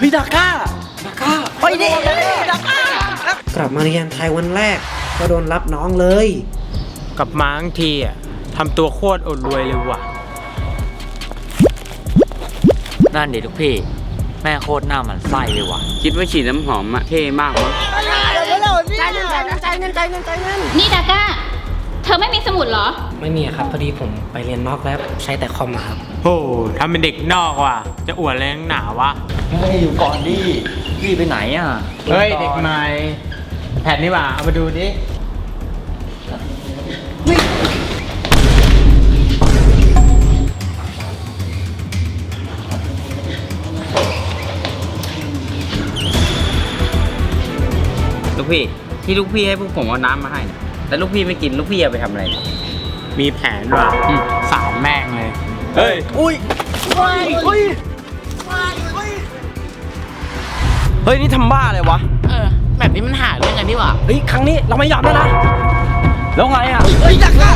พี่ดาก้าดาก้าไปดิดาก้ากลับมาเรียนไทยวันแรก ก็โดนรับน้องเลย กลับมาทั้งทีอะทำตัวโคตรอดรวยเลยว่ะ นั่นดิทุกพี่ แม่โคตรหน้าหมันไส้เลยว่ะ คิดว่าฉีดน้ำหอมอะเท่มากมั้งนี่ดาก้าเธอไม่มีสมุดเหรอ ไม่มีครับ พอดีผมไปเรียนนอกแล้วใช้แต่คอมอะครับ โหทำเป็นเด็กนอกว่ะ จะอวดอะไรนักหนาวะเฮ้ยอยู่ก่อนดิพี่ไปไหนอะเฮ้ย เด็กใหม่ แผ่นนี่ว่ะเอามาดูดิ ลูกพี่ ที่ลูกพี่ให้พวกผมเอาน้ำมาให้เนี่ย แต่ลูกพี่ไม่กินลูกพี่เอาไปทำอะไรมีแผนว่ะอืมสามแม่งเลย เฮ้ย อุ้ยเฮ้ยเฮ้ย นี่ทำบ้าอะไรวะ เออแบบนี้มันหาเรื่องกันนี่หว่า เฮ้ย ครั้งนี้เราไม่ยอมแล้วนะ แล้วไงอะ เฮ้ยดาก้า